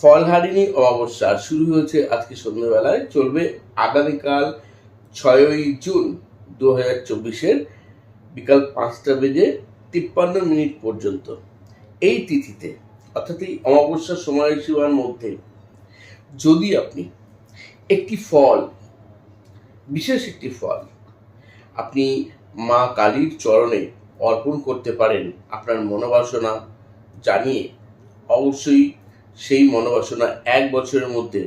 ফলহারিণী অমাবস্যা শুরু হয়েছে আজকে সন্ধ্যেবেলায়, চলবে আগামীকাল ছয়ই জুন দু হাজার চব্বিশের বিকাল পাঁচটা বেজে তিপ্পান্ন মিনিট পর্যন্ত। এই তিথিতে, অর্থাৎ এই অমাবস্যার সময়সীমার মধ্যে, যদি আপনি একটি ফল, বিশেষ একটি ফল, আপনি মা কালীর চরণে অর্পণ করতে পারেন আপনার মনোবাসনা জানিয়ে, অবশ্যই সেই মনোবাসনা এক বছরের মধ্যে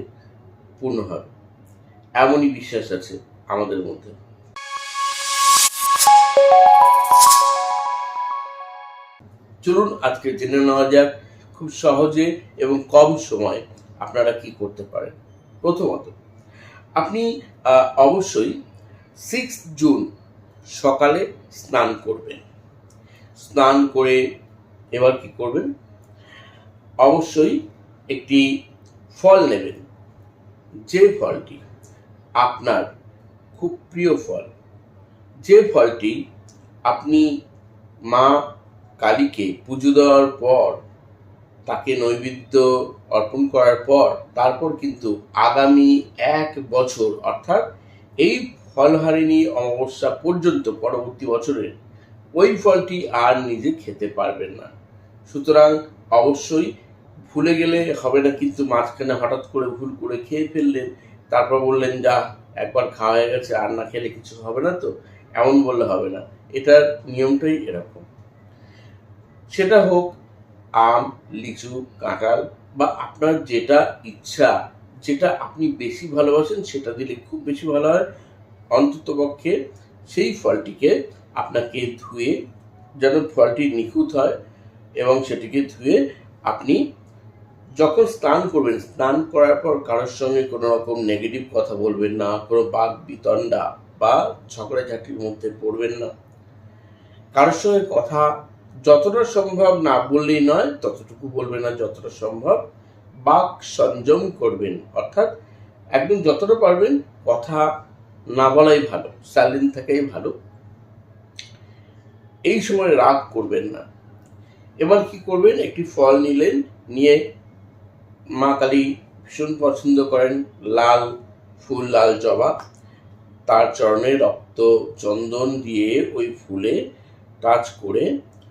পূর্ণ হবে এমনই বিশ্বাস আছে আমাদের মধ্যে। চলুন আজকে জেনে নেওয়া যাক খুব সহজে এবং কম সময়ে আপনারা কি করতে পারেন। প্রথমত, আপনি অবশ্যই সিক্স জুন সকালে স্নান করবেন। স্নান করে এবার কি করবেন? অবশ্যই একটি ফল নেবেন। যে ফলটি আপনার খুব প্রিয় ফল, যে ফলটি আপনি মা কালীকে পুজো দেওয়ার পর, তাকে নৈবেদ্য অর্পণ করার পর, তারপর কিন্তু আগামী এক বছর, অর্থাৎ এই ফলহারিণী অমাবস্যা পর্যন্ত, পরবর্তী বছরে ওই ফলটি আর নিজে খেতে পারবেন না। সুতরাং অবশ্যই ভুলে গেলে হবে না কিন্তু মাঝখানে হঠাৎ করে ভুল করে খেয়ে ফেললেন, তারপর বললেন, যা, একবার খাওয়া হয়ে গেছে, আর না খেলে কিছু হবে না তো, এমন বললে হবে না এটার নিয়মটাই এরকম। সেটা হোক, আম, লিচু, কাঁঠাল, বা আপনার যেটা ইচ্ছা, যেটা আপনি বেশি ভালোবাসেন, সেটা দিলে খুব বেশি ভালো হয়। অন্ততপক্ষে সেই ফলটিকে আপনাকে ধুয়ে, যেন ফলটি নিখুঁত হয়, এবং সেটিকে ধুয়ে আপনি যখন স্নান করবেন, স্নান করার পর কারোর সঙ্গে কোনো রকম নেগেটিভ কথা বলবেন না, কোনো বাক বিতণ্ডা বা ঝগড়াঝাটির মধ্যে পড়বেন না। কারোর সঙ্গে কথা যতটা সম্ভব না বললেই নয়, ততটুকু বলবেন না যতটা সম্ভব। বাক সংযম করবেন, অর্থাৎ একদম যতটা পারবেন কথা না বলাই ভালো সাইলেন্ট থাকাই ভালো। এই সময় রাগ করবেন না। এবার কি করবেন? একটি ফল নিলেন, নিয়ে মা কালী ভীষণ পছন্দ করেন লাল ফুল, লাল জবা। তার চরণে রক্ত চন্দন দিয়ে ওই ফুলে টাচ করে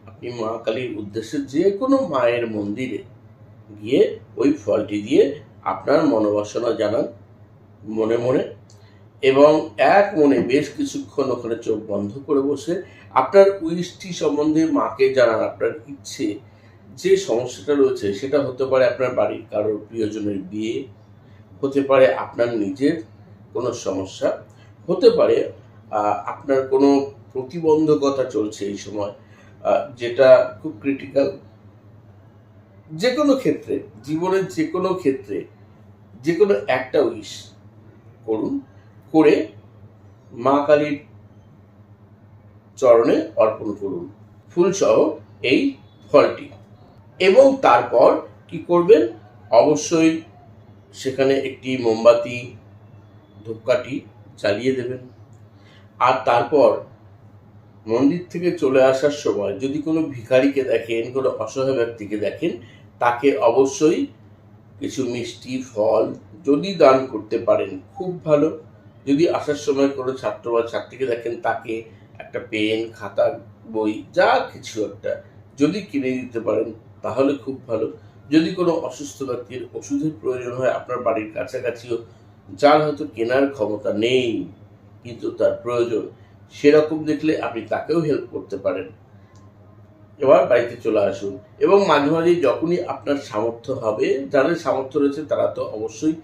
আপনি মা কালীর উদ্দেশ্যে যে কোনো মায়ের মন্দিরে গিয়ে ওই ফলটি দিয়ে আপনার মনোবাসনা জানান মনে মনে এবং এক মনে বেশ কিছুক্ষণ ওখানে চোখ বন্ধ করে বসে আপনার উইষ্টি সম্বন্ধে মাকে জানান আপনার ইচ্ছে যে সমস্যাটা রয়েছে, সেটা হতে পারে আপনার বাড়ির কারোর প্রিয়জনের বিয়ে, হতে পারে আপনার নিজের কোনো সমস্যা, হতে পারে আপনার কোনো প্রতিবন্ধকতা চলছে এই সময় যেটা খুব ক্রিটিক্যাল যে কোনো ক্ষেত্রে, জীবনের যে কোনো ক্ষেত্রে যে কোনো একটা উইশ করুন, করে মা কালীর চরণে অর্পণ করুন। ফুলসহ এই ফলটি। এবং তারপর কি করবেন? অবশ্যই সেখানে একটি মোমবাতি, ধূপকাঠি জ্বালিয়ে দেবেন। আর তারপর মন্দির থেকে চলে আসার সময় যদি কোনো ভিখারিকে দেখেন, কোনো অসহায় ব্যক্তিকে দেখেন, তাকে অবশ্যই কিছু মিষ্টি, ফল যদি দান করতে পারেন, খুব ভালো। যদি আসার সময় কোনো ছাত্র বা ছাত্রীকে দেখেন, তাকে একটা পেন, খাতা, বই, যা কিছু একটা যদি কিনে দিতে পারেন তাহলে খুব ভালো। যদি কোনো অসুস্থ ব্যক্তির ওষুধের প্রয়োজন হয় আপনার বাড়ির কাছাকাছিও, যার হয়তো কেনার ক্ষমতা নেই, কিন্তু তার প্রয়োজন, সেরকম দেখলে আপনি তাকেও হেল্প করতে পারেন। এবার বাড়িতে চলে আসুন এবং মাঝে মাঝে যখনই আপনার সামর্থ্য হবে, যাদের সামর্থ্য রয়েছে তারা তো অবশ্যই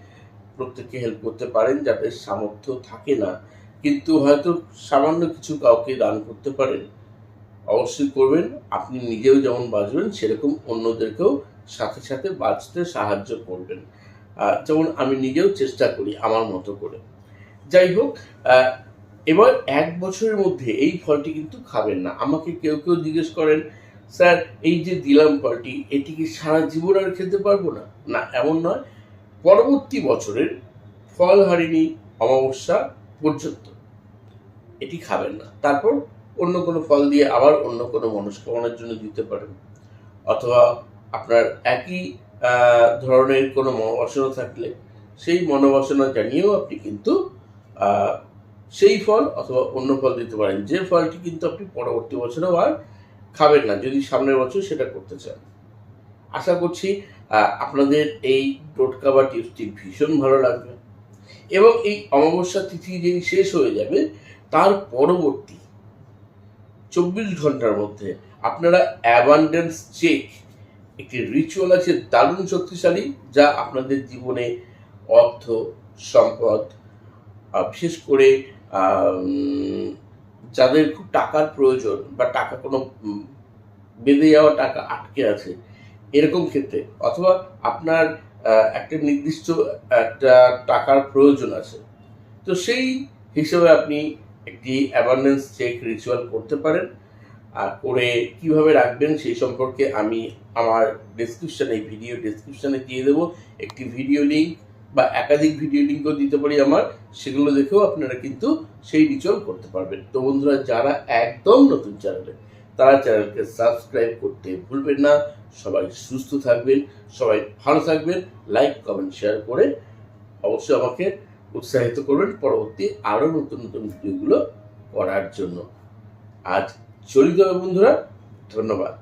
প্রত্যেককে হেল্প করতে পারেন যাদের সামর্থ্য থাকে না। কিন্তু হয়তো সামান্য কিছু কাউকে দান করতে পারেন। অবশ্যই করবেন। আপনি নিজেও যেমন বাঁচবেন, সেরকম অন্যদেরকেও সাথে সাথে বাঁচতে সাহায্য করবেন। যেমন আমি নিজেও চেষ্টা করি আমার মতো করে। যাই হোক এবার এক বছরের মধ্যে এই ফলটি কিন্তু খাবেন না। আমাকে কেউ কেউ জিজ্ঞেস করেন, স্যার, এই যে দিলাম ফলটি, এটি কি সারা জীবন আর খেতে পারব না? না, এমন নয়। পরবর্তী বছরের ফলহারিণী অমাবস্যা পর্যন্ত। এটি খাবেন না। তারপর অন্য কোনো ফল দিয়ে আবার অন্য কোনো মনস্কামনার জন্য দিতে পারেন। অথবা আপনার একই ধরনের কোনো মনোবাসনা থাকলে সেই মনোবাসনা জানিয়েও আপনি কিন্তু সেই ফল অথবা অন্য ফল দিতে পারেন। যে ফলটি কিন্তু আপনি পরবর্তী বছরেও আর খাবেন না, যদি সামনের বছর সেটা করতে চান। আশা করছি আপনাদের এই টোটকা বা টিপসটি ভীষণ ভালো লাগবে। এবং এই অমাবস্যা তিথি যেই শেষ হয়ে যাবে, তার পরবর্তী চব্বিশ ঘণ্টার মধ্যে আপনারা অ্যাবান্ডেন্স চেক একটি রিচুয়াল আছে দারুণ শক্তিশালী যা আপনাদের জীবনে অর্থ, সম্পদ বিশেষ করে যাদের খুব টাকার প্রয়োজন বা টাকা কোনো বেঁধে যাওয়া টাকা আটকে আছে, এরকম ক্ষেত্রে অথবা আপনার একটা নির্দিষ্ট একটা টাকার প্রয়োজন আছে। তো সেই হিসেবে আপনি একটি অ্যাবান্ডেন্স চেক রিচুয়াল করতে পারেন আর করে কীভাবে রাখবেন সেই সম্পর্কে আমি আমার ডেসক্রিপশানে ভিডিও ডেসক্রিপশানে দিয়ে দেবো। একটি ভিডিও লিঙ্ক বা একাধিক ভিডিও লিঙ্কও দিতে পারি আমার, সেগুলো দেখেও আপনারা কিন্তু সেই রিচুয়াল করতে পারবেন। তো বন্ধুরা, যারা একদম নতুন চ্যানেলে তারা চ্যানেলকে সাবস্ক্রাইব করতে ভুলবেন না। সবাই সুস্থ থাকবেন, সবাই ভালো থাকবেন লাইক কমেন্ট শেয়ার করে অবশ্যই আমাকে উৎসাহিত করবেন পরবর্তী আরও নতুন নতুন ভিডিওগুলো করার জন্য। আজ চলিত বন্ধুরা ধন্যবাদ।